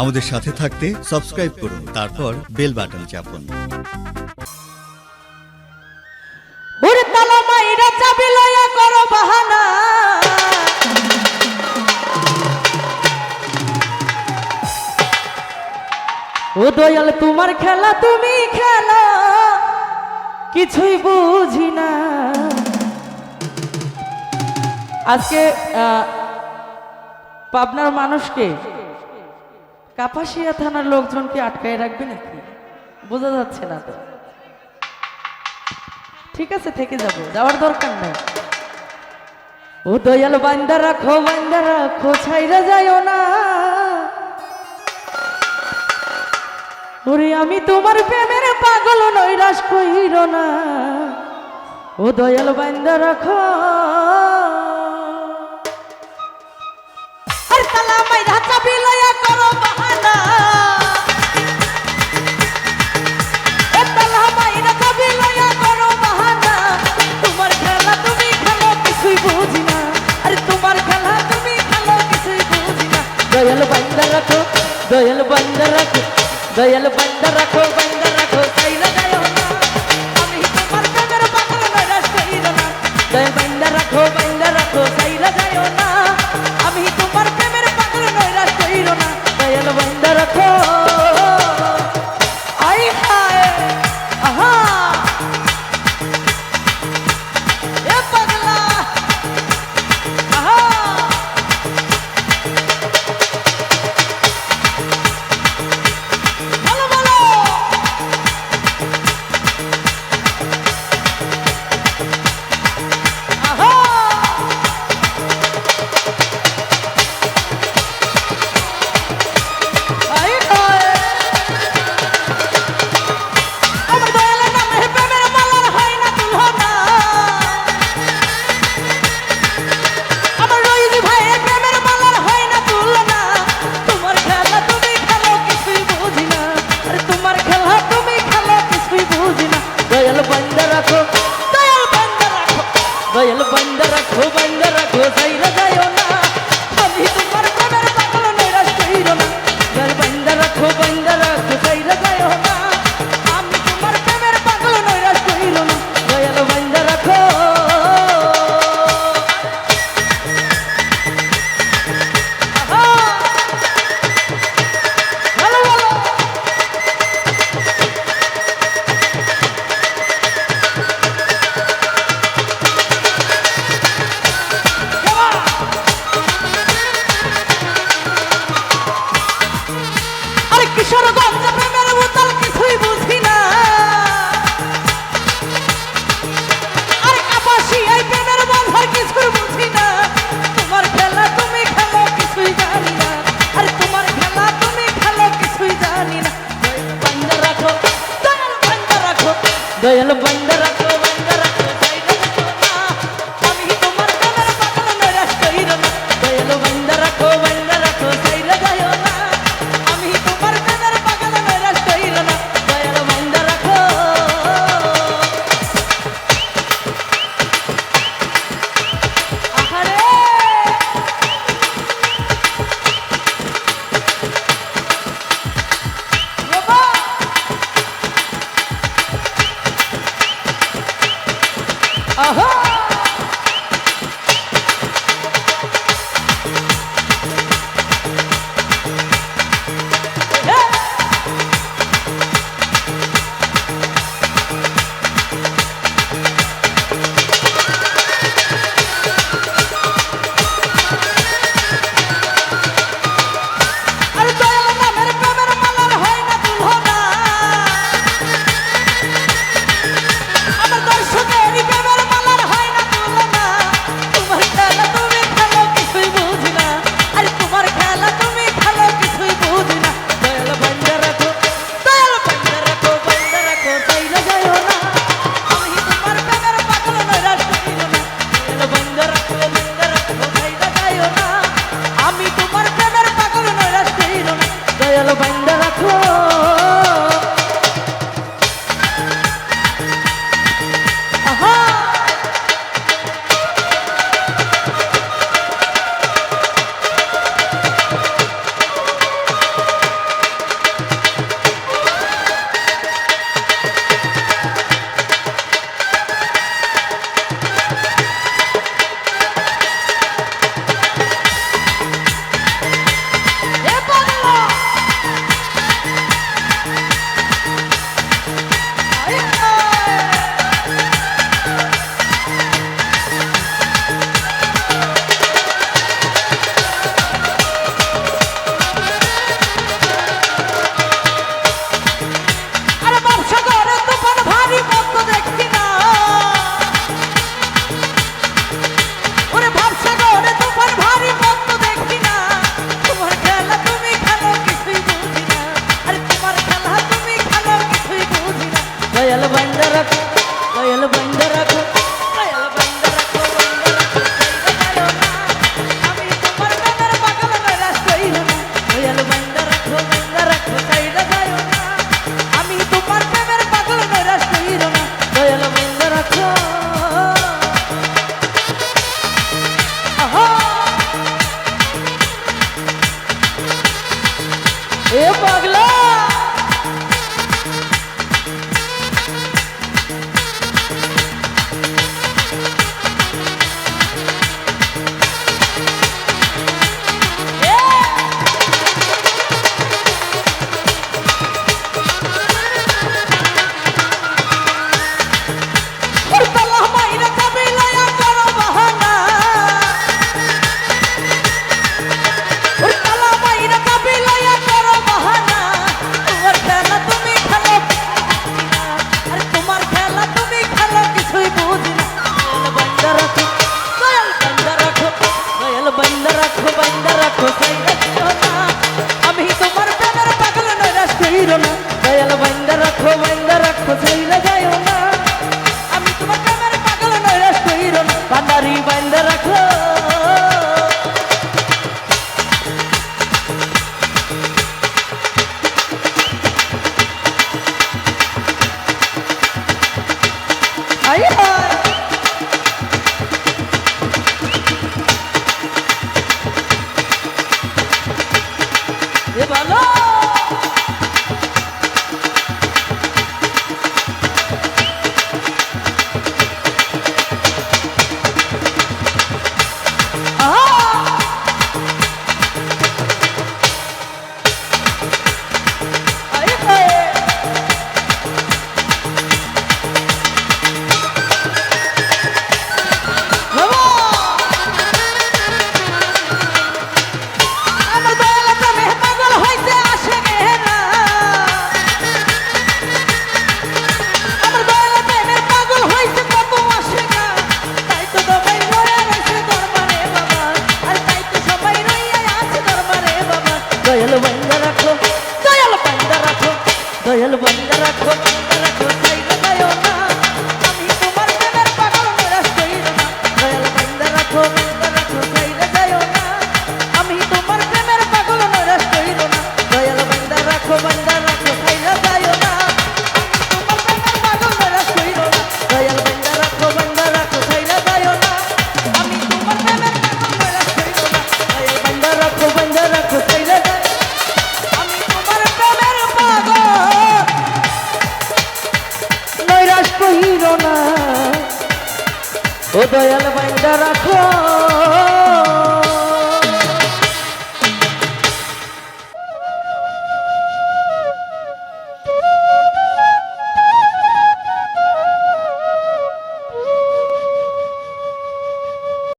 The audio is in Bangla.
আমাদের সাথে থাকতে সাবস্ক্রাইব করুন, তারপর বেল বাটন চাপুন। ও দয়াল, তোমার খেলা তুমি খেলা, কিছুই বুঝি না। আজকে পাবনার মানুষকে কাপাসিয়া থানার লোকজনকে আটকায় রাখবে নাকি? বোঝা যাচ্ছে না তো। ঠিক আছে, থেকে যাব। যাওয়ার দরকার নাই। ও দয়াল, বান্দা রাখো বান্দা রাখো, ছাইরা যাইও না। ওরে, আমি তোমার প্রেমের পাগল নৈরাশ কইর না। ও দয়াল, বান্দা রাখো। দয়াল বন্ধ রাখো দয়াল বন্ধ রাখো বন্ধ রাখো যাইও না আমি তোমার প্রেমের পাগল নৈরাশ কইর না দয়াল বন্ধ রাখো কইরো রাখো রাখো সাইডে যাইও ও দয়াল বাইন্দা রাখো।